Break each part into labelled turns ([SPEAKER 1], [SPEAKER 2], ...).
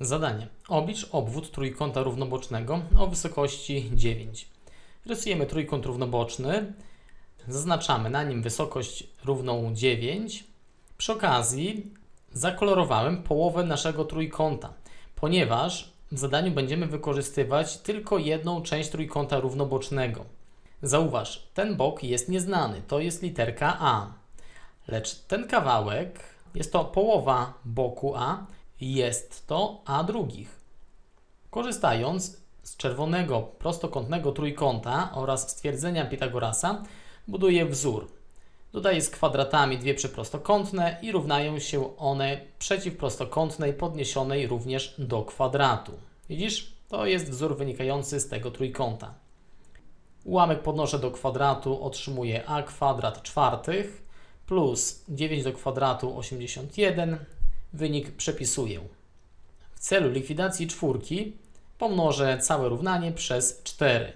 [SPEAKER 1] Zadanie. Oblicz obwód trójkąta równobocznego o wysokości 9. Rysujemy trójkąt równoboczny. Zaznaczamy na nim wysokość równą 9. Przy okazji zakolorowałem połowę naszego trójkąta, ponieważ w zadaniu będziemy wykorzystywać tylko jedną część trójkąta równobocznego. Zauważ, ten bok jest nieznany, to jest literka A. Lecz ten kawałek jest to połowa boku A, jest to A drugich. Korzystając z czerwonego prostokątnego trójkąta oraz stwierdzenia Pitagorasa, buduję wzór. Dodaję z kwadratami dwie przyprostokątne i równają się one przeciwprostokątnej podniesionej również do kwadratu. Widzisz? To jest wzór wynikający z tego trójkąta. Ułamek podnoszę do kwadratu, otrzymuję a kwadrat czwartych plus 9 do kwadratu 81. Wynik przepisuję. W celu likwidacji czwórki pomnożę całe równanie przez 4.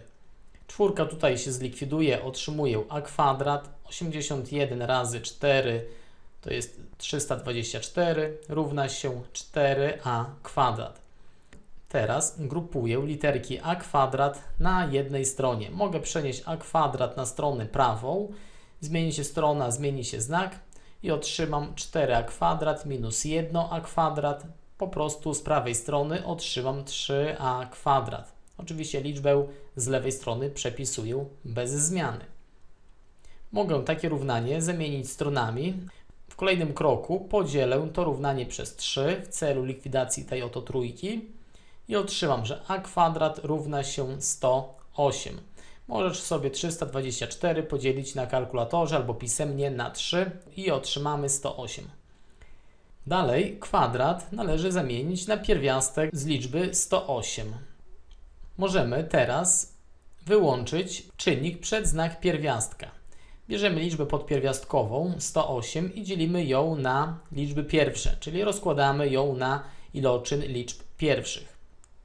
[SPEAKER 1] Czwórka tutaj się zlikwiduje, otrzymuję a kwadrat 81 razy 4 to jest 324 równa się 4a kwadrat. Teraz grupuję literki a kwadrat na jednej stronie. Mogę przenieść a kwadrat na stronę prawą, zmieni się strona, zmieni się znak i otrzymam 4a kwadrat minus 1a kwadrat. Po prostu z prawej strony otrzymam 3a kwadrat. Oczywiście liczbę z lewej strony przepisuję bez zmiany. Mogę takie równanie zamienić stronami. W kolejnym kroku podzielę to równanie przez 3 w celu likwidacji tej oto trójki i otrzymam, że a kwadrat równa się 108. Możesz sobie 324 podzielić na kalkulatorze albo pisemnie na 3 i otrzymamy 108. Dalej kwadrat należy zamienić na pierwiastek z liczby 108. Możemy teraz wyłączyć czynnik przed znak pierwiastka. Bierzemy liczbę podpierwiastkową 108 i dzielimy ją na liczby pierwsze, czyli rozkładamy ją na iloczyn liczb pierwszych.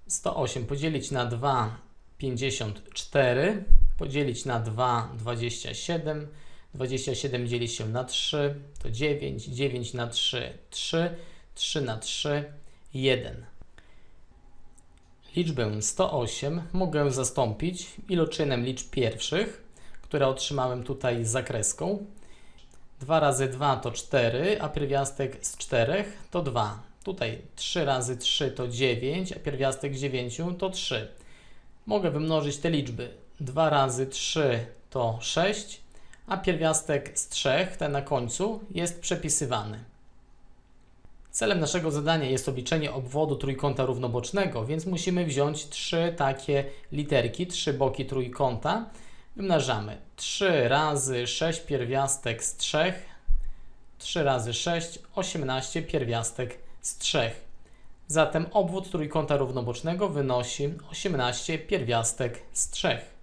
[SPEAKER 1] 108 podzielić na 2, 54, podzielić na 2, 27, 27 dzieli się na 3, to 9, 9 na 3, 3, 3 na 3, 1. Liczbę 108 mogę zastąpić iloczynem liczb pierwszych, które otrzymałem tutaj z zakreską. 2 razy 2 to 4, a pierwiastek z 4 to 2. Tutaj 3 razy 3 to 9, a pierwiastek z 9 to 3. Mogę wymnożyć te liczby. 2 razy 3 to 6, a pierwiastek z 3, ten na końcu, jest przepisywany. Celem naszego zadania jest obliczenie obwodu trójkąta równobocznego, więc musimy wziąć trzy takie literki, trzy boki trójkąta. Wymnażamy 3 razy 6 pierwiastek z 3, 3 razy 6, 18 pierwiastek z 3. Zatem obwód trójkąta równobocznego wynosi 18 pierwiastek z 3.